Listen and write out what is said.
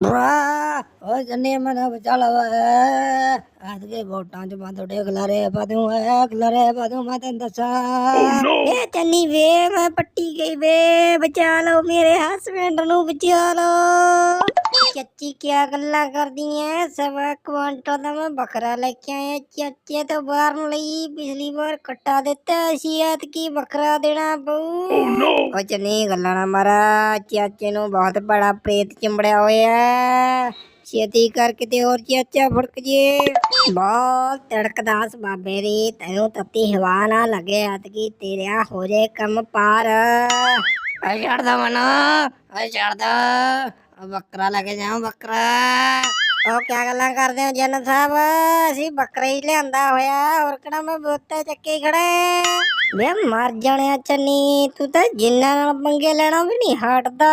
ਓ ਜੰਨੇ ਮਨ ਬਚਾ ਲਵਾ ਅੱਜ ਕੇ ਵੋਟਾਂ ਚ ਬੰਦ ਡੇ ਖਲਾਰੇ ਪਦੂ ਹੈ ਖਲਾਰੇ ਪਦੂ ਮੈਂ ਤੈਨੂੰ ਦੱਸਾਂ। ਇਹ ਚੰਨੀ ਵੇ ਮੈਂ ਪੱਟੀ ਗਈ ਵੇ ਬਚਾ ਲਓ ਮੇਰੇ ਹਸਬੰਡ ਨੂੰ ਬਚਾ ਲਓ। ਚੱਚੀ ਕਿਆ ਗੱਲਾਂ ਕਰਦੀ ਐ? ਸਵਾ ਕੁਆਂਟਲ ਦਾ ਮੈਂ ਬੱਕਰਾ ਲੈ ਕੇ ਆਇਆ ਚਾਚੇ ਤੋਂ ਬਾਹਰ ਲਈ। ਪਿਛਲੀ ਵਾਰ ਕੱਟਾ ਦਿੱਤਾ ਸੀ ਐਤਕੀ ਬੱਕਰਾ ਦੇਣਾ ਪਊ। ਉਹ ਚੰਨੀ ਗੱਲਾਂ ਨਾ ਮਾਰਾ ਚਾਚੇ ਨੂੰ ਬਹੁਤ ਬੜਾ ਪ੍ਰੇਤ ਚਿੰਬੜਿਆ ਹੋਇਆ। ਛੇਤੀ ਕਰ ਕਿਤੇ ਹੋਰ ਚਾਚਾ ਫੜਕ ਜੇ। ਬਹੁਤ ਤੜਕਦਾਸ ਬਾਬੇ ਦੀ ਤੈਨੂੰ ਤੱਤੀ ਹਵਾ ਨਾ ਲੱਗੇ ਐਤਕੀ ਤੇਰਿਆ ਹੋ ਜੇ ਕੰਮ ਪਾਰ। ਆ ਛੱਡਦਾ ਮਨਾ ਆ ਛੱਡਦਾ ਆ ਬੱਕਰਾ ਲੈ ਕੇ ਜਾ ਬੱਕਰਾ। ਉਹ ਕਿਆ ਗੱਲਾਂ ਕਰਦੇ ਹੋ ਜਨ ਸਾਹਿਬ? ਅਸੀਂ ਬੱਕਰਾ ਹੀ ਲਿਆਂਦਾ ਹੋਇਆ, ਹੋਰ ਕਿਹੜਾ ਮੈਂ ਬੋਤੇ ਚੱਕੇ ਖੜੇ ਵੇ ਮਰ ਜਾਣਿਆ ਚੰਨੀ, ਤੂੰ ਤਾਂ ਜਿੰਨਾਂ ਨਾਲ ਪੰਗੇ ਲੈਣਾ ਵੀ ਨਹੀਂ ਹਟਦਾ।